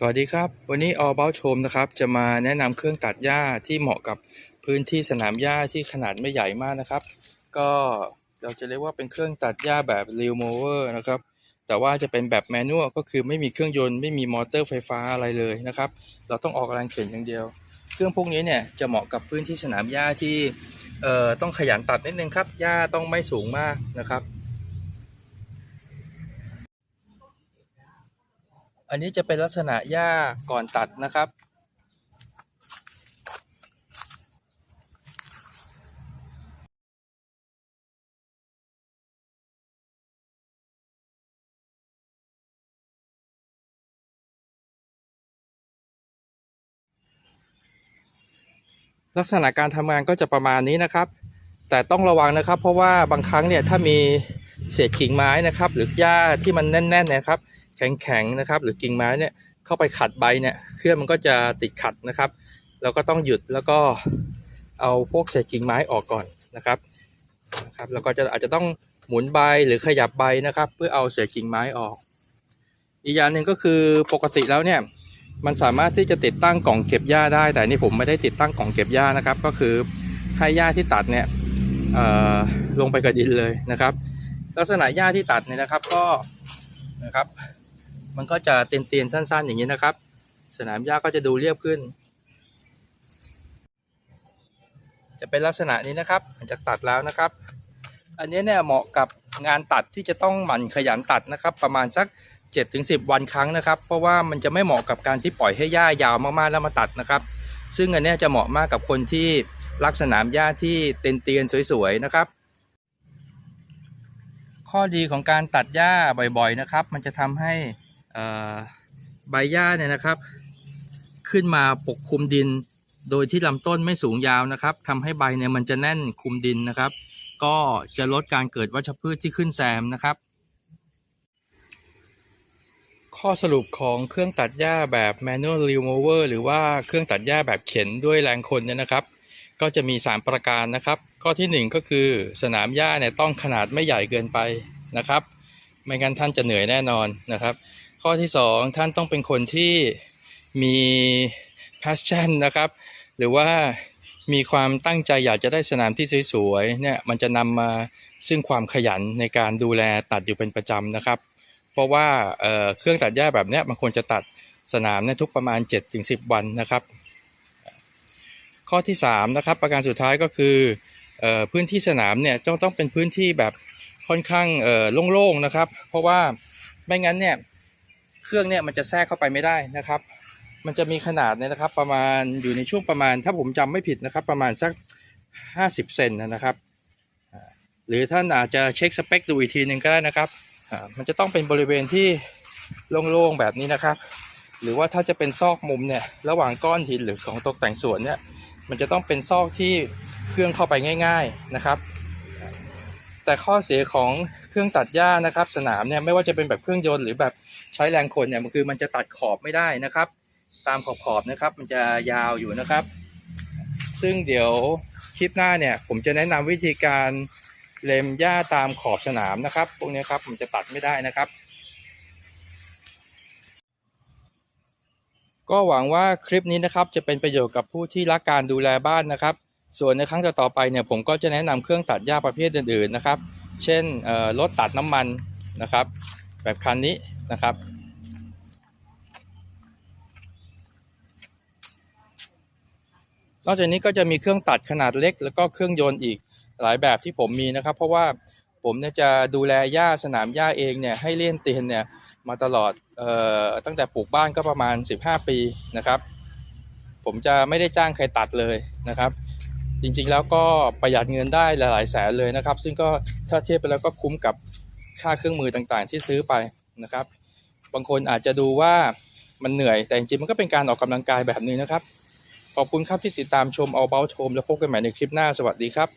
สวัสดีครับ วันนี้ All About Home นะครับจะมาแนะนำเครื่องตัดหญ้าที่เหมาะกับพื้นที่สนามหญ้าที่ขนาดไม่ใหญ่มากนะครับ ก็เราจะเรียกว่าเป็นเครื่องตัดหญ้าแบบ r e e l mower นะครับ แต่ว่าจะเป็นแบบแมนนวลก็คือไม่มีเครื่องยนต์ไม่มีมอเตอร์ไฟฟ้าอะไรเลยนะครับ เราต้องออกแรงเข็นอย่างเดียว เครื่องพวกนี้เนี่ยจะเหมาะกับพื้นที่สนามหญ้าที่เอ่อต้องขยันตัดนิดนึงครับหญ้าต้องไม่สูงมากนะครับ อันนี้จะเป็นลักษณะหญ้าก่อนตัดนะครับ ลักษณะการทำงานก็จะประมาณนี้นะครับ แต่ต้องระวังนะครับ เพราะว่าบางครั้งเนี่ยถ้ามีเศษกิ่งไม้นะครับ หรือหญ้าที่มันแน่นๆนะครับ แข็งๆนะครับ หรือกิ่งไม้เนี่ยเข้าไปขัดใบเนี่ยเครื่องมันก็จะติดขัดนะครับเราก็ต้องหยุดแล้วก็เอาพวกเศษกิ่งไม้ออกก่อนนะครับนะครับแล้วก็จะอาจจะต้องหมุนใบหรือขยับใบนะครับ เพื่อเอาเศษกิ่งไม้ออก อีกอย่างหนึ่งก็คือปกติแล้วเนี่ยมันสามารถที่จะติดตั้งกล่องเก็บหญ้าได้ แต่นี่ผมไม่ได้ติดตั้งกล่องเก็บหญ้านะครับ ก็คือให้หญ้าที่ตัดเนี่ยเออลงไปกับดินเลยนะครับ ลักษณะหญ้าที่ตัดเนี่ยนะครับก็นะครับ มันก็จะเตียนๆสั้น ๆ อย่างนี้นะครับ สนามหญ้าก็จะดูเรียบขึ้น จะเป็นลักษณะนี้นะครับหลังจากตัดแล้วนะครับ อันนี้เนี่ยเหมาะกับงานตัดที่จะต้องหมั่นขยันตัดนะครับ ประมาณสัก 7-10 วันครั้งนะครับ เพราะว่ามันจะไม่เหมาะกับการที่ปล่อยให้หญ้ายาวมากๆแล้วมาตัดนะครับ ซึ่งอันนี้จะเหมาะมากกับคนที่รักสนามหญ้าที่เตียนๆสวยๆนะครับข้อดีของการตัดหญ้าบ่อยๆนะครับ มันจะทำให้ ใบหญ้าเนี่ยนะครับ ขึ้นมาปกคลุมดิน โดยที่ลำต้นไม่สูงยาวนะครับทำให้ใบเนี่ยมันจะแน่นคลุมดินนะครับ ก็จะลดการเกิดวัชพืชที่ขึ้นแซมนะครับ ข้อสรุปของเครื่องตัดหญ้าแบบ manual remover หรือว่าเครื่องตัดหญ้าแบบเข็นด้วยแรงคนเนี่ยนะครับ ก็จะมี 3 ประการนะครับ ข้อทีหนึ่1 ก็คือสนามหญ้าเนี่ยต้องขนาดไม่ใหญ่เกินไปนะครับ ไม่งั้นท่านจะเหนื่อยแน่นอนนะครับ ข้อที่ 2 ท่านต้องเป็นคนที่มี passion นะครับ หรือว่ามีความตั้งใจอยากจะได้สนามที่สวยๆเนี่ยมันจะนำมาซึ่งความขยันในการดูแลตัดอยู่เป็นประจำนะครับ เพราะว่าเเครื่องตัดหญ้าแบบนี้มันควรจะตัดสนามเนี่ยทุกประมาณ 7-10 วันนะครับ ข้อที่3นะครับประการสุดท้ายก็คือออพื้นที่สนามเนี่ยต้องต้องเป็นพื้นที่แบบค่อนข้างโล่งๆนะครับ เพราะว่าไม่งั้นเนี่ย เครื่องเนี่ยมันจะแทรกเข้าไปไม่ได้นะครับ มันจะมีขนาดเนี่ยนะครับ ประมาณอยู่ในช่วงประมาณ ถ้าผมจำไม่ผิดนะครับ ประมาณสัก 50 เซนนะครับ หรือท่านอาจจะเช็คสเปคดูอีกทีหนึ่งก็ได้นะครับ มันจะต้องเป็นบริเวณที่โล่งๆแบบนี้นะครับ หรือว่าถ้าจะเป็นซอกมุมเนี่ยระหว่างก้อนหินหรือของตกแต่งสวนเนี่ยมันจะต้องเป็นซอกที่เครื่องเข้าไปง่าย ๆนะครับ แต่ข้อเสียของเครื่องตัดหญ้านะครับ สนามเนี่ยไม่ว่าจะเป็นแบบเครื่องยนต์หรือแบบ ใช้แรงคนเนี่ยมันคือมันจะตัดขอบไม่ได้นะครับ ตามขอบขอบนะครับ มันจะยาวอยู่นะครับ ซึ่งเดี๋ยวคลิปหน้าเนี่ย ผมจะแนะนำวิธีการเล็มหญ้าตามขอบสนามนะครับพวกนี้ครับมันจะตัดไม่ได้นะครับ ก็หวังว่าคลิปนี้นะครับ จะเป็นประโยชน์กับผู้ที่รักการดูแลบ้านนะครับ ส่วนในครั้งต่อๆไปเนี่ยผมก็จะแนะนำเครื่องตัดหญ้าประเภทอื่นๆนะครับ เช่นรถตัดน้ำมันนะครับ แบบคันนี้ นะครับ นอกจากนี้ก็จะมีเครื่องตัดขนาดเล็ก แล้วก็เครื่องยนต์อีกหลายแบบที่ผมมีนะครับ เพราะว่าผมเนี่ยจะดูแลหญ้าสนามหญ้าเองเนี่ยให้เลี่ยนเตียนเนี่ยมาตลอดออตั้งแต่ปลูกบ้านก็ประมาณ 15 ปีนะครับ ผมจะไม่ได้จ้างใครตัดเลยนะครับ จริงๆแล้วก็ประหยัดเงินได้หลายๆแสนเลยนะครับ ซึ่งก็ถ้าเทียบไปแล้วก็คุ้มกับค่าเครื่องมือต่างๆ ที่ซื้อไปนะครับ บางคนอาจจะดูว่ามันเหนื่อยแต่จริงๆมันก็เป็นการออกกำลังกายแบบนึงนะครับ ขอบคุณครับที่ติดตามชมเอาเบ้าชม แล้วพบกันใหม่ในคลิปหน้าสวัสดีครับ